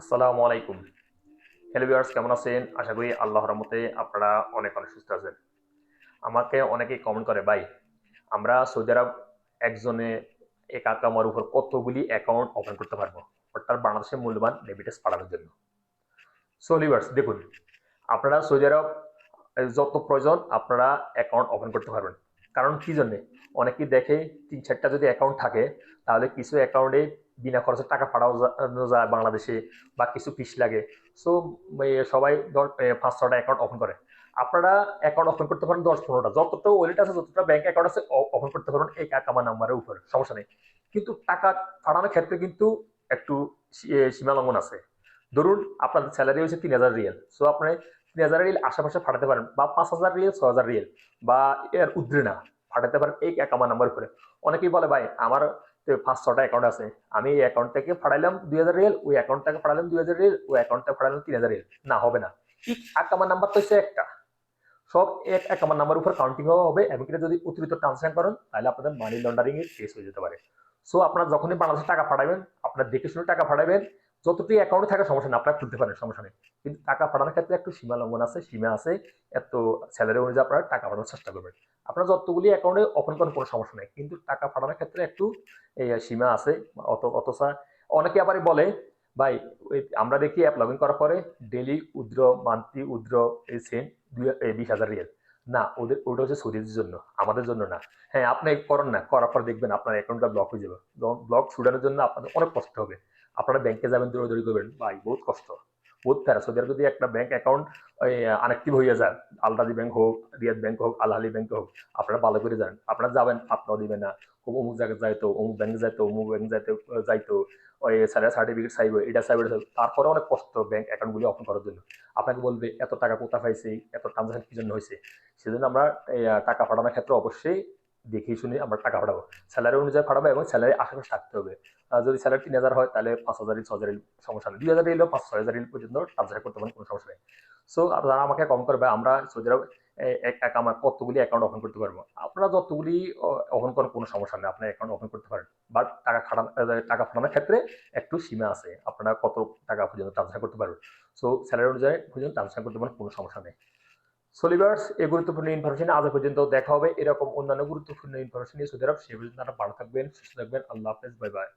আসসালামু আলাইকুম। Hello viewers কেমন আছেন? আশা করি আল্লাহর রহমতে আপনারা অনেক অনেক সুস্থ আছেন। আমাকে অনেকেই কমেন্ট করে, ভাই, আমরা সৌদি আরব একজনে এক আকামার উপর কতগুলি অ্যাকাউন্ট ওপেন করতে পারব? অর্থাৎ বাংলাদেশের মূল্যবান ডেবিটেস পাঠানোর জন্য। সো ভিউয়ার্স দেখুন, আপনারা সৌদি আরব যত প্রয়োজন আপনারা অ্যাকাউন্ট ওপেন করতে পারবেন। কারণ কি জন্যে? অনেকেই দেখে তিন চারটা যদি অ্যাকাউন্ট থাকে, তাহলে কিছু অ্যাকাউন্টে বিনা খরচে টাকা পাঠানো যায় বাংলাদেশে বা কিছু ফিস লাগে। সো সবাই ধর পাঁচ ছটা অ্যাকাউন্ট ওপেন করে। আপনারা অ্যাকাউন্ট ওপেন করতে পারেন দশ পনেরোটা। যতটা ওয়ালেট আছে, যতটা ব্যাংক অ্যাকাউন্ট আছে ওপেন করতে পারেন এই কাকামা নাম্বারের উপর। সমস্যা নেই। কিন্তু টাকা পাঠানোর ক্ষেত্রে কিন্তু একটু সীমা লঙ্ঘন আছে। ধরুন আপনাদের স্যালারি হচ্ছে তিন হাজার রিয়েল। সো আপনি তিন হাজার রিয়েল আশেপাশে পাঠাতে পারেন বা পাঁচ হাজার রিয়েল ছ হাজার রিয়েল বা এর উদ্রে না। পাঠাতে পারেন এই একামা নাম্বার উপরে অনেকেই বলে, ভাই, আমার পাঁচ ছটা অ্যাকাউন্ট আছে। আমি এই অ্যাকাউন্ট থেকে পাঠাইলাম দুই হাজার রিয়েল ওই অ্যাকাউন্ট থেকে পাঠালাম দুই হাজার রিয়েল ওই অ্যাকাউন্ট থেকে পাঠালাম তিন হাজার রিয়েল না, হবে না। ঠিক আকামার নাম্বার তো হচ্ছে একটা। সব এক একামার নাম্বার উপর কাউন্টিং হবে। এবং এটা যদি অতিরিক্ত ট্রান্সফার করেন, তাহলে আপনাদের মানি লন্ডারিং এর কেস হয়ে যেতে পারে। সো আপনারা যখনই বাংলাদেশে টাকা পাঠাবেন আপনার দেখে শুনে টাকা পাঠাবেন যতটুকু অ্যাকাউন্টে থাকা, সমস্যা নেই, আপনারা খুলতে পারেন, সমস্যা নেই। কিন্তু টাকা পাঠানোর ক্ষেত্রে একটু সীমা লঙ্ঘন আছে, সীমা আছে। এত স্যালারি অনুযায়ী আপনারা টাকা পাঠানোর চেষ্টা করবেন। আপনারা যতগুলি অ্যাকাউন্টে ওপেন করেন, কোনো সমস্যা নেই। কিন্তু টাকা পাঠানোর ক্ষেত্রে একটু সীমা আছে, অত অতসা অনেকে আবার বলে, ভাই আমরা দেখি অ্যাপ লগ ইন করার পরে ডেলি উদ্র মান্থলি উদ্র, এই সেম দুই বিশ হাজার রিয়েল না, ওদের, ওটা হচ্ছে সৌদিদের জন্য, আমাদের জন্য না। হ্যাঁ আপনি করেন না, করার পর দেখবেন আপনার অ্যাকাউন্টটা ব্লক হয়ে যাবে। ব্লক ছুটানোর জন্য আপনাদের অনেক কষ্ট হবে। আপনারা ব্যাংকে যাবেন, দৌড়াদৌড়ি করবেন, ভাই, বহুত কষ্ট। বহুত সৌদি আরব যদি একটা ব্যাংক অ্যাকাউন্ট আনএক্টিভ হয়ে যায় আলরাজি ব্যাংক হোক রিয়াদ ব্যাংক হোক আলহালি ব্যাংক হোক আপনারা ভালো করে যান আপনারা যাবেন, আপনারাও দিবেন না। খুব অমুক জায়গায় যাইতো, অমুক ব্যাংক যাইতো, অমুক ব্যাংক যাইতো যাইতো, ওই স্যারের সার্টিফিকেট চাইব, এটা চাইব এটা চাইব। তারপরে অনেক কষ্ট ব্যাংক অ্যাকাউন্টগুলি ওপেন করার জন্য। আপনাকে বলবে, এত টাকা কোথা পাইছে? এত ট্রানজাকশন কি জন্য হয়েছে সেজন্য আমরা টাকা পাঠানোর ক্ষেত্রে অবশ্যই দেখে শুনে আমরা টাকা পাঠাবো। স্যালারি অনুযায়ী পাঠাবো এবং স্যালারি আশেপাশে থাকতে হবে। যদি স্যালারি তিন হাজার হয়, তাহলে পাঁচ হাজার ছ হাজার সমস্যা নেই। দুই হাজার এলেও পাঁচ, ছয় হাজার পর্যন্ত ট্রান্সফার করতে পারেন, কোনো সমস্যা নেই। সো আপনারা আমাকে কম করবে আমরা সৌদি আরব আমার কতগুলি অ্যাকাউন্ট ওপেন করতে পারব? আপনারা যতগুলি ওপেন করেন, কোনো সমস্যা নেই। আপনার অ্যাকাউন্ট ওপেন করতে পারেন। বাট টাকা খাটানো টাকা পাঠানোর ক্ষেত্রে একটু সীমা আছে। আপনারা কত টাকা পর্যন্ত ট্রান্সফার করতে পারবেন? সো স্যালারি অনুযায়ী পর্যন্ত ট্রান্সফার করতে পারেন, কোনো সমস্যা নেই। সোলিভার্স এই গুরুত্বপূর্ণ ইনফরমেশন আজ পর্যন্ত দেখা হবে। এরকম অন্যান্য গুরুত্বপূর্ণ ইনফরমেশন নিয়ে। সৌদি আরব সে পর্যন্ত ভালো থাকবেন, সুস্থ থাকবেন। আল্লাহ হাফেজ, বাই বাই।